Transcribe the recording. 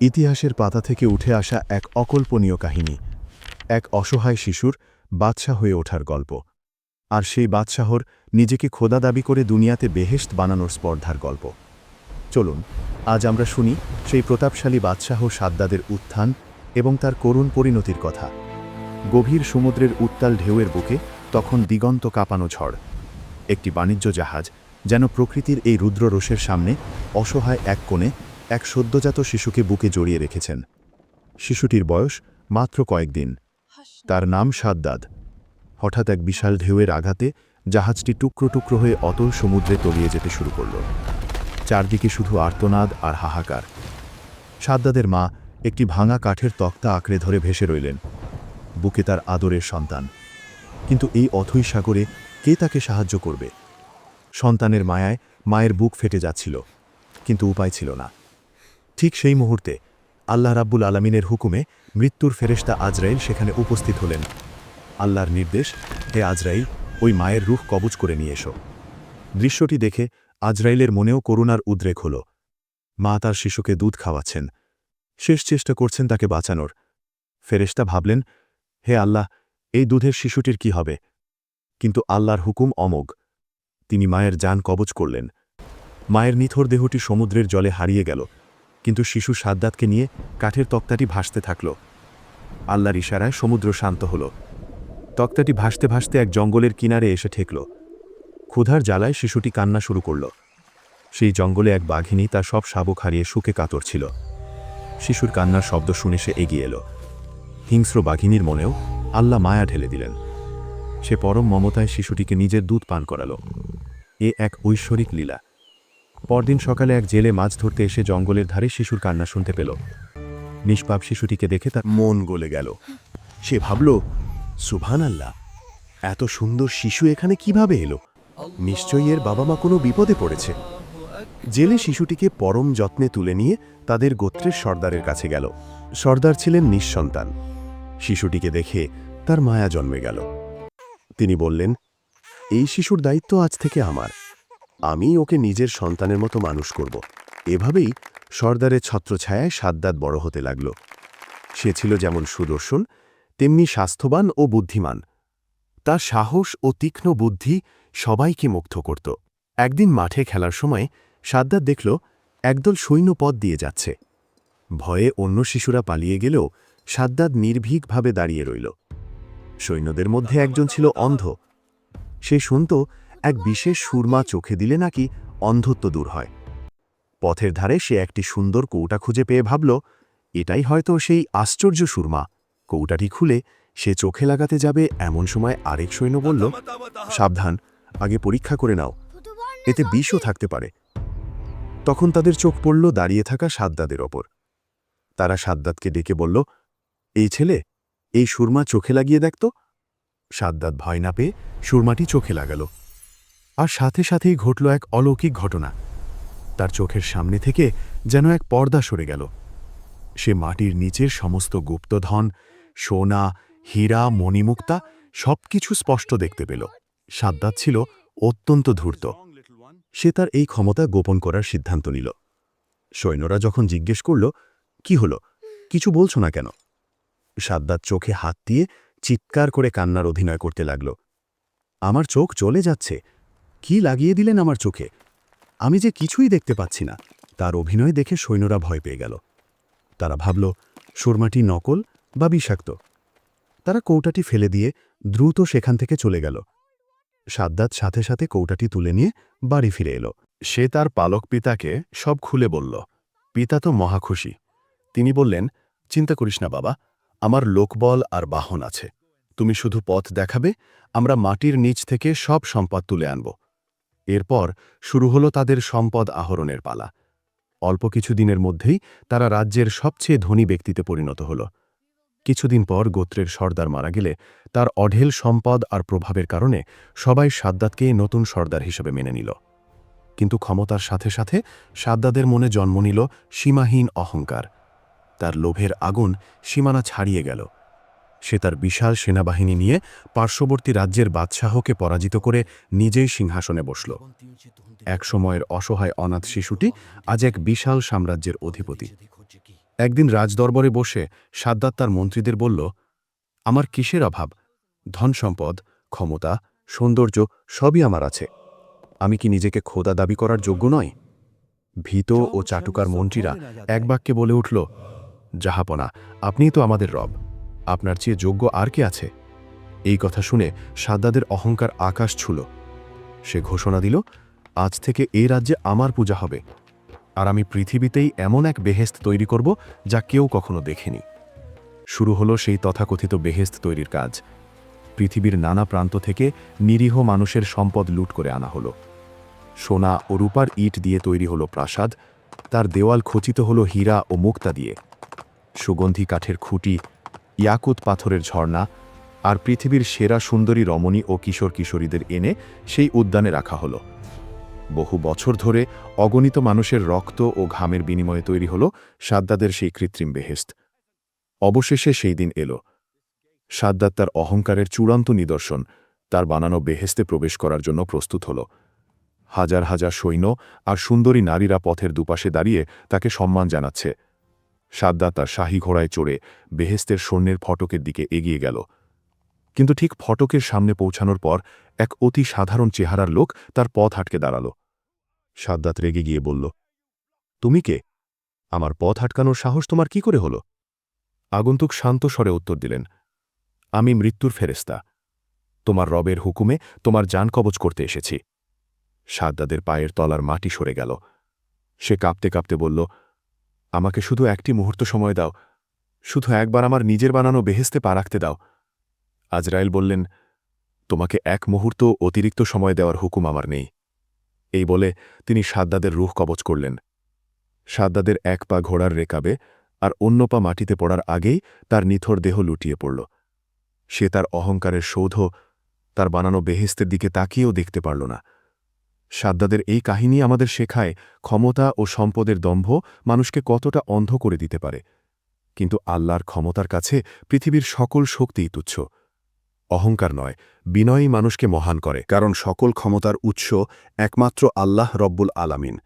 ইতিহাসের পাতা থেকে উঠে আসা এক অকল্পনীয় কাহিনী, এক অসহায় শিশুর বাদশাহ হয়ে ওঠার গল্প। আর সেই বাদশাহর নিজেকে খোদা দাবি করে দুনিয়াতে বেহেশত বানানোর স্পর্ধার গল্প। চলুন, আজ আমরা শুনি সেই প্রতাপশালী বাদশাহ সাদ্দাদের উত্থান এবং তার করুণ পরিণতির কথা। গভীর সমুদ্রের উত্তাল ঢেউয়ের বুকে তখন দিগন্ত কাঁপানো ঝড়। একটি বাণিজ্য জাহাজ যেন প্রকৃতির এই রুদ্ররোষের সামনে অসহায় এক কোণে এক সদ্যজাত শিশুকে বুকে জড়িয়ে রেখেছেন। শিশুটির বয়স মাত্র কয়েকদিন তার নাম সাদ্দাদ। হঠাৎ এক বিশাল ঢেউয়ের আঘাতে জাহাজটি টুকরো টুকরো হয়ে অতল সমুদ্রে তলিয়ে যেতে শুরু করল। চারদিকে শুধু আর্তনাদ আর হাহাকার। সাদ্দাদের মা একটি ভাঙা কাঠের তক্তা আঁকড়ে ধরে ভেসে রইলেন। বুকে তার আদরের সন্তান। কিন্তু এই অথৈ সাগরে কে তাকে সাহায্য করবে? সন্তানের মায়ায় মায়ের বুক ফেটে যাচ্ছিল, কিন্তু উপায় ছিল না। ঠিক সেই মুহূর্তে আল্লাহ রাব্বুল আলমিনের হুকুমে মৃত্যুর ফেরেশতা আজরাইল সেখানে উপস্থিত হলেন। আল্লাহর নির্দেশ, হে আজরাইল, ওই মায়ের রুখ কবজ করে নিয়ে এসো। দৃশ্যটি দেখে আজরাইলের মনেও করুণার উদ্রেক হল। মা তার শিশুকে দুধ খাওয়াচ্ছেন। শেষ চেষ্টা করছেন তাকে বাঁচানোর। ফেরেশতা ভাবলেন, হে আল্লাহ, এই দুধের শিশুটির কি হবে? কিন্তু আল্লাহর হুকুম অমোঘ। তিনি মায়ের যান কবচ করলেন। মায়ের নিথর দেহটি সমুদ্রের জলে হারিয়ে গেল। কিন্তু শিশু সাদ্দাতকে নিয়ে কাঠের তক্তাটি ভাসতে থাকল। আল্লাহর ইশারায় সমুদ্র শান্ত হল। তক্তাটি ভাসতে ভাসতে এক জঙ্গলের কিনারে এসে ঠেকল। ক্ষুধার জ্বালায় শিশুটি কান্না শুরু করল। সেই জঙ্গলে এক বাঘিনী তার সব শাবক হারিয়ে সুখে কাতর ছিল। শিশুর কান্নার শব্দ শুনে সে এগিয়ে এলো। হিংস্র বাঘিনীর মনেও আল্লাহ মায়া ঢেলে দিলেন। সে পরম মমতায় শিশুটিকে নিজের দুধ পান করালো। এ এক ঐশ্বরিক লীলা। পরদিন সকালে এক জেলে মাছ ধরতে এসে জঙ্গলের ধারে শিশুর কান্না শুনতে পেল। নিষ্পাপ শিশুটিকে দেখে তার মন গলে গেল। সে ভাবল সুভান আল্লাহ এত সুন্দর শিশু এখানে কীভাবে এলো? নিশ্চয়ই এর বাবা মা কোনো বিপদে পড়েছে। জেলে শিশুটিকে পরম যত্নে তুলে নিয়ে তাদের গোত্রের সর্দারের কাছে গেল। সর্দার ছিলেন নিঃসন্তান। শিশুটিকে দেখে তার মায়া জন্মে গেল। তিনি বললেন, এই শিশুর দায়িত্ব আজ থেকে আমার। আমি ওকে নিজের সন্তানের মতো মানুষ করব। এভাবেই সর্দারের ছত্রছায়ায় সাদ্দাত বড় হতে লাগল। সে ছিল যেমন সুদর্শন, তেমনি স্বাস্থ্যবান ও বুদ্ধিমান। তার সাহস ও তীক্ষ্ণ বুদ্ধি সবাইকে মুগ্ধ করত। একদিন মাঠে খেলার সময় সাদ্দাত দেখল, একদল সৈন্য পথ দিয়ে যাচ্ছে। ভয়ে অন্য শিশুরা পালিয়ে গেলেও সাদ্দাত নির্ভীকভাবে দাঁড়িয়ে রইল। সৈন্যদের মধ্যে একজন ছিল অন্ধ। সে শুনত এক বিশেষ সুরমা চোখে দিলে নাকি অন্ধত্ব দূর হয়। পথের ধারে সে একটি সুন্দর কৌটা খুঁজে পেয়ে ভাবল, এটাই হয়তো সেই আশ্চর্য সুরমা। কৌটাটি খুলে সে চোখে লাগাতে যাবে এমন সময় আরেক সৈন্য বলল, সাবধান, আগে পরীক্ষা করে নাও। এতে বিষও থাকতে পারে। তখন তাদের চোখ পড়ল দাঁড়িয়ে থাকা সাদ্দাদের ওপর। তারা সাদ্দাতকে ডেকে বলল, এই ছেলে, এই সুরমা চোখে লাগিয়ে দেখত সাদ্দাত ভয় না পেয়ে সুরমাটি চোখে লাগাল। আর সাথে সাথেই ঘটল এক অলৌকিক ঘটনা। তার চোখের সামনে থেকে যেন এক পর্দা সরে গেল। সে মাটির নিচের সমস্ত গুপ্তধন, সোনা, হীরা, মণিমুক্তা সবকিছু স্পষ্ট দেখতে পেল। সাদ্দাত ছিল অত্যন্ত ধূর্ত। সে তার এই ক্ষমতা গোপন করার সিদ্ধান্ত নিল। সৈন্যরা যখন জিজ্ঞেস করল, কি হলো? কিছু বলছো না কেন? সাদ্দাত চোখে হাত দিয়ে চিৎকার করে কান্নার অভিনয় করতে লাগল। আমার চোখ চলে যাচ্ছে। কি লাগিয়ে দিলেন আমার চোখে? আমি যে কিছুই দেখতে পাচ্ছি না। তার অভিনয় দেখে সৈন্যরা ভয় পেয়ে গেল। তারা ভাবল, সুরমাটি নকল বা বিষাক্ত। তারা কৌটাটি ফেলে দিয়ে দ্রুত সেখান থেকে চলে গেল। সাদ্দাত সাথে সাথে কৌটাটি তুলে নিয়ে বাড়ি ফিরে এলো। সে তার পালক পিতাকে সব খুলে বলল, পিতা তো মহাখুশি তিনি বললেন, চিন্তা করিস না বাবা, আমার লোকবল আর বাহন আছে। তুমি শুধু পথ দেখাবে, আমরা মাটির নিচ থেকে সব সম্পদ তুলে আনব। এরপর শুরু হলো তাদের সম্পদ আহরণের পালা। অল্প কিছু দিনের মধ্যেই তারা রাজ্যের সবচেয়ে ধনী ব্যক্তিতে পরিণত হল। কিছুদিন পর গোত্রের সর্দার মারা গেলে তার অঢেল সম্পদ আর প্রভাবের কারণে সবাই সাদ্দাতকে নতুন সর্দার হিসেবে মেনে নিল। কিন্তু ক্ষমতার সাথে সাথে সাদ্দাদের মনে জন্ম নিল সীমাহীন অহংকার। তার লোভের আগুন সীমানা ছাড়িয়ে গেল। সে তার বিশাল সেনাবাহিনী নিয়ে পার্শ্ববর্তী রাজ্যের বাদশাহকে পরাজিত করে নিজেই সিংহাসনে বসল। এক সময়ের অসহায় অনাথ শিশুটি আজ এক বিশাল সাম্রাজ্যের অধিপতি। একদিন রাজদরবারে বসে সাদ্দাত তার মন্ত্রীদের বলল, আমার কিসের অভাব? ধন সম্পদ, ক্ষমতা, সৌন্দর্য সবই আমার আছে। আমি কি নিজেকে খোদা দাবি করার যোগ্য নয় ভীত ও চাটুকার মন্ত্রীরা এক বাক্যে বলে উঠল, জাহাপনা, আপনিই তো আমাদের রব। আপনার চেয়ে যোগ্য আর কে আছে? এই কথা শুনে সাদ্দাদের অহংকার আকাশ ছুল। সে ঘোষণা দিল, আজ থেকে এই রাজ্যে আমার পূজা হবে। আর আমি পৃথিবীতেই এমন এক বেহেস্ত তৈরি করব যা কেউ কখনো দেখেনি। শুরু হলো সেই তথাকথিত বেহেস্ত তৈরির কাজ। পৃথিবীর নানা প্রান্ত থেকে নিরীহ মানুষের সম্পদ লুট করে আনা হলো। সোনা ও রূপার ইট দিয়ে তৈরি হলো প্রাসাদ, তার দেওয়াল খচিত হলো হীরা ও মুক্তা দিয়ে। সুগন্ধি কাঠের খুঁটি ইয়াকুত পাথরের ঝর্ণা আর পৃথিবীর সেরা সুন্দরী রমণী ও কিশোর কিশোরীদের এনে সেই উদ্যানে রাখা হলো। বহু বছর ধরে অগণিত মানুষের রক্ত ও ঘামের বিনিময়ে তৈরি হল সাদ্দাদের সেই কৃত্রিম বেহেস্ত অবশেষে সেই দিন এলো। সাদ্দাত তার অহংকারের চূড়ান্ত নিদর্শন, তার বানানো বেহেস্তে প্রবেশ করার জন্য প্রস্তুত হল। হাজার হাজার সৈন্য আর সুন্দরী নারীরা পথের দুপাশে দাঁড়িয়ে তাকে সম্মান জানাচ্ছে। সাদ্দাত তার শাহী ঘোড়ায় চড়ে বেহেস্তের স্বর্ণের ফটকের দিকে এগিয়ে গেল। কিন্তু ঠিক ফটকের সামনে পৌঁছানোর পর এক অতি সাধারণ চেহারার লোক তার পথ আটকে দাঁড়াল। সাদ্দাত রেগে গিয়ে বলল, তুমি কে? আমার পথ আটকানোর সাহস তোমার কি করে হল? আগন্তুক শান্ত স্বরে উত্তর দিলেন, আমি মৃত্যুর ফেরেস্তা তোমার রবের হুকুমে তোমার যান কবচ করতে এসেছি। সাদ্দাদের পায়ের তলার মাটি সরে গেল। সে কাঁপতে কাঁপতে বলল আমাকে শুধু একটি মুহূর্ত সময় দাও। শুধু একবার আমার নিজের বানানো বেহেস্তে পা রাখতে দাও। আজরায়েল বললেন, তোমাকে এক মুহূর্ত অতিরিক্ত সময় দেওয়ার হুকুম আমার নেই। এই বলে তিনি সাদ্দাদের রুহ কবচ করলেন। সাদ্দাদের এক পা ঘোড়ার রেকাবে আর অন্য পা মাটিতে পড়ার আগেই তার নিথর দেহ লুটিয়ে পড়ল। সে তার অহংকারের সৌধ, তার বানানো বেহেস্তের দিকে তাকিয়েও দেখতে পারল না। সাদ্দাদের এই কাহিনী আমাদের শেখায় ক্ষমতা ও সম্পদের দম্ভ মানুষকে কতটা অন্ধ করে দিতে পারে। কিন্তু আল্লাহর ক্ষমতার কাছে পৃথিবীর সকল শক্তিই তুচ্ছ। অহংকার নয়, বিনয়ই মানুষকে মহান করে। কারণ সকল ক্ষমতার উৎস একমাত্র আল্লাহ রব্বুল আলামিন।